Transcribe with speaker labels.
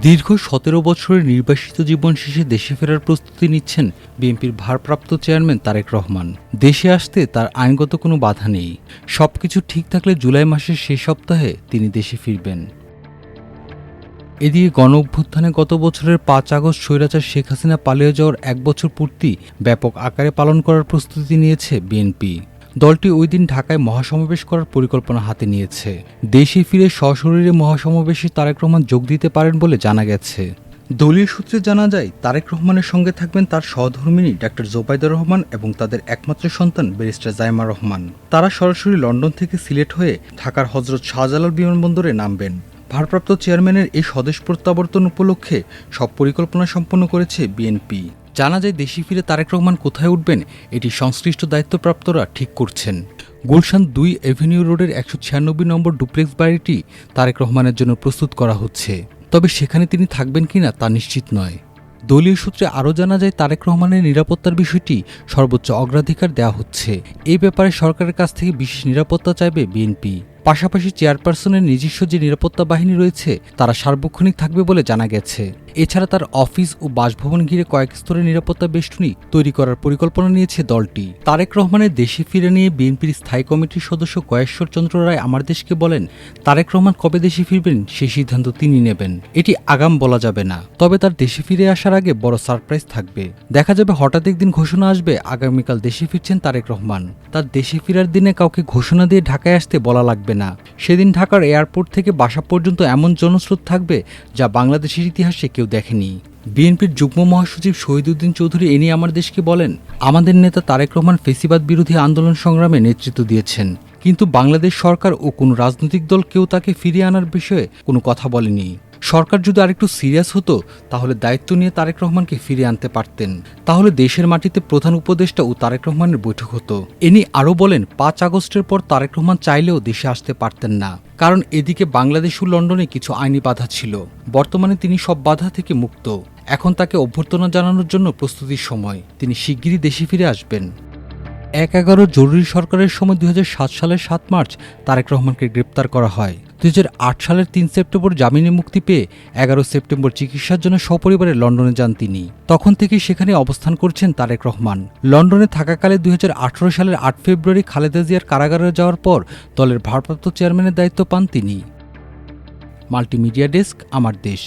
Speaker 1: দীর্ঘ সতেরো বছরের নির্বাসিত জীবন শেষে দেশে ফেরার প্রস্তুতি নিচ্ছেন বিএনপির ভারপ্রাপ্ত চেয়ারম্যান তারেক রহমান। দেশে আসতে তার আইনগত কোনো বাধা নেই। সবকিছু ঠিক থাকলে জুলাই মাসের শেষ সপ্তাহে তিনি দেশে ফিরবেন। এদিকে গণ অভ্যুত্থানে গত বছরের পাঁচ আগস্ট স্বৈরাচার শেখ হাসিনা পালিয়ে যাওয়ার এক বছর পূর্তি ব্যাপক আকারে পালন করার প্রস্তুতি নিয়েছে বিএনপি। দলটি ওই দিন ঢাকায় মহাসমাবেশ করার পরিকল্পনা হাতে নিয়েছে। দেশে ফিরে সশরীরে মহাসমাবেশে তারেক রহমান যোগ দিতে পারেন বলে জানা গেছে। দলীয় সূত্রে জানা যায়, তারেক রহমানের সঙ্গে থাকবেন তার সহধর্মিনী ডাক্তার জোবাইদুর রহমান এবং তাদের একমাত্র সন্তান ব্যারিস্টার জাইমা রহমান। তারা সরাসরি লন্ডন থেকে সিলেট হয়ে ঢাকার হজরত শাহজালাল বিমানবন্দরে নামবেন। ভারপ্রাপ্ত চেয়ারম্যানের এই স্বদেশ প্রত্যাবর্তন উপলক্ষে সব পরিকল্পনা সম্পন্ন করেছে বিএনপি। জানা যায় দেশি ফিরে তারেক রহমান কোথায় উঠবেন, এটি সংশ্লিষ্ট দায়িত্বপ্রাপ্তরা ঠিক করছেন। গুলশান দুই এভিনিউ রোডের একশো ছিয়ানব্বই নম্বর ডুপ্লেক্স বাড়িটি তারেক রহমানের জন্য প্রস্তুত করা হচ্ছে। তবে সেখানে তিনি থাকবেন কিনা তা নিশ্চিত নয়। দলীয় সূত্রে আরও জানা যায়, তারেক রহমানের নিরাপত্তার বিষয়টি সর্বোচ্চ অগ্রাধিকার দেওয়া হচ্ছে। এই ব্যাপারে সরকারের কাছ থেকে বিশেষ নিরাপত্তা চাইবে বিএনপি। পাশাপাশি চেয়ারপারসনের নিজস্ব যে নিরাপত্তা বাহিনী রয়েছে, তারা সার্বক্ষণিক থাকবে বলে জানা গেছে। এছাড়া তার অফিস ও বাসভবন ঘিরে কয়েক স্তরের নিরাপত্তা বেষ্টনী তৈরি করার পরিকল্পনা নিয়েছে দলটি। তারেক রহমানের দেশে ফিরে নিয়ে বিএনপির স্থায়ী কমিটির সদস্য কয়েশ্বর চন্দ্র রায় আমার দেশকে বলেন, তারেক রহমান কবে দেশে ফিরবেন সে সিদ্ধান্ত তিনি নেবেন। এটি আগাম বলা যাবে না। তবে তার দেশে ফিরে আসার আগে বড় সারপ্রাইজ থাকবে। দেখা যাবে হঠাৎ একদিন ঘোষণা আসবে, আগামীকাল দেশে ফিরছেন তারেক রহমান। তার দেশে ফেরার দিনে কাউকে ঘোষণা দিয়ে ঢাকায় আসতে বলা লাগবে না। সেদিন ঢাকার এয়ারপোর্ট থেকে বাসা পর্যন্ত এমন জনস্রোত থাকবে যা বাংলাদেশের ইতিহাসে কেউ দেখেনি। বিএনপির যুগ্ম মহাসচিব শহীদুদ্দিন চৌধুরী এ নিয়ে আমার দেশকে বলেন, আমাদের নেতা তারেক রহমান ফেসিবাদ বিরোধী আন্দোলন সংগ্রামে নেতৃত্ব দিয়েছেন, কিন্তু বাংলাদেশ সরকার ও কোনো রাজনৈতিক দল কেউ তাকে ফিরিয়ে আনার বিষয়ে কোনো কথা বলেনি। সরকার যদি আরেকটু সিরিয়াস হতো, তাহলে দায়িত্ব নিয়ে তারেক রহমানকে ফিরিয়ে আনতে পারতেন। তাহলে দেশের মাটিতে প্রধান উপদেষ্টা ও তারেক রহমানের বৈঠক হতো। এনি আরও বলেন, পাঁচ আগস্টের পর তারেক রহমান চাইলেও দেশে আসতে পারতেন না। কারণ এদিকে বাংলাদেশ ও লন্ডনে কিছু আইনি বাধা ছিল। বর্তমানে তিনি সব বাধা থেকে মুক্ত। এখন তাকে অভ্যর্থনা জানানোর জন্য প্রস্তুতির সময়। তিনি শিগগিরই দেশে ফিরে আসবেন। এক এগারো জরুরি সরকারের সময় দু হাজার সাত সালের সাত মার্চ তারেক রহমানকে গ্রেপ্তার করা হয়। দুই হাজার আট সালের তিন সেপ্টেম্বর জামিনে মুক্তি পেয়ে এগারো সেপ্টেম্বর চিকিৎসার জন্য সপরিবারে লন্ডনে যান তিনি। তখন থেকে সেখানে অবস্থান করছেন তারেক রহমান। লন্ডনে থাকাকালে দুই হাজার আঠেরো সালের আট ফেব্রুয়ারি খালেদা জিয়ার কারাগারে যাওয়ার পর দলের ভারপ্রাপ্ত চেয়ারম্যানের দায়িত্ব পান তিনি। মাল্টিমিডিয়া ডেস্ক, আমার দেশ।